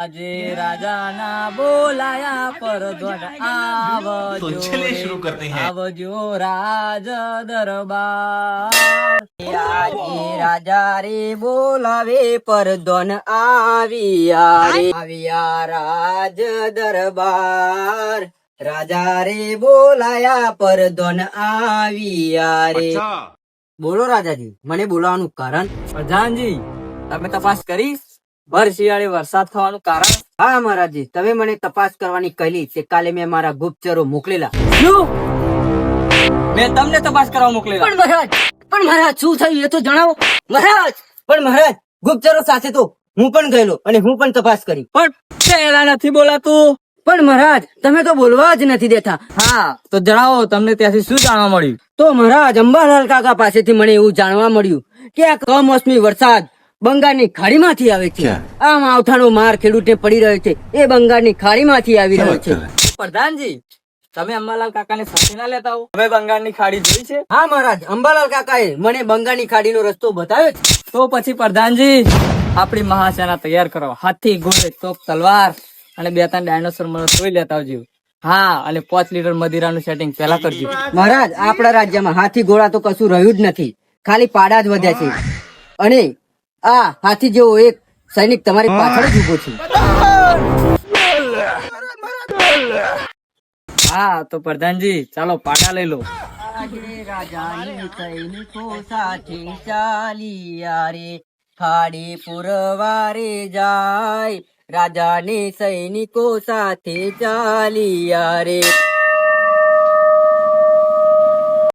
આજે રાજાના બોલાયા પર શરૂ કરતે આવજો રાજ દરબાર. રાજા રે બોલાવે પર આવ્યા રાજ દરબાર. રાજા રે બોલાયા પર ધ્વન આવ્યા રે. બોલો રાજાજી મને બોલાવાનું કારણ? પ્રધાનજી તમે તપાસ કરીશ ભર શિયાળે વરસાદ થવાનું કારણ? હા મહારાજજી. તમે મને તપાસ કરવાની કહી તે કાલે મેં મારા ગુપ્તચરો મોકલેલા. શું? મેં તમને તપાસ કરવા મોકલેલા. પણ મહારાજ પણ મહારાજ શું થયું? એ તો જણાવો. મહારાજ! પણ મહારાજ ગુપ્તચરો સાથે તો હું પણ ગયેલો અને હું પણ તપાસ કરી. પણ પહેલા નથી બોલાતું. પણ મહારાજ તમે તો બોલવા જ નથી દેતા. હા તો જણાવો તમને ત્યાંથી શું જાણવા મળ્યું? તો મહારાજ અંબાલાલ કાકા પાસેથી મને એવું જાણવા મળ્યું કે આ કમોસમી વરસાદ બંગાળની ખાડીમાંથી આવે છે. આ માવઠાનો માર ખેડૂતને પડી રહ્યો છે. એ બંગાળની ખાડીમાંથી આવી રહ્યો છે. પ્રધાનજી તમે અંબાલાલ કાકાને સાથે ના લેતા હો તમે બંગાળની ખાડી જોઈ છે? હા મહારાજ. અંબાલાલ કાકાએ મને બંગાળની ખાડીનો રસ્તો બતાવ્યો છે. તો પછી પ્રધાનજી આપણી મહાસેના તૈયાર કરો. હાથી ઘોડે તોપ તલવાર અને બે ત્રણ ડાયનોસોર મને જોઈ લેતા આવજો. હા અને પાંચ લીટર મદિરાનું સેટિંગ પહેલા કરજો. મહારાજ આપણા રાજ્યમાં હાથી ઘોડા તો કશું રહ્યું જ નથી. ખાલી પાડા જ વધ્યા છે. અને આ હાથી જેવો એક સૈનિક તમારી પાછળ જ ઊભો છે. હા તો પ્રધાનજી ચાલો પાટા લઈ લો. સાથે ચાલિયા રે ખાડી પુરવારે જાય. રાજાની સૈનિકો સાથે ચાલી રે.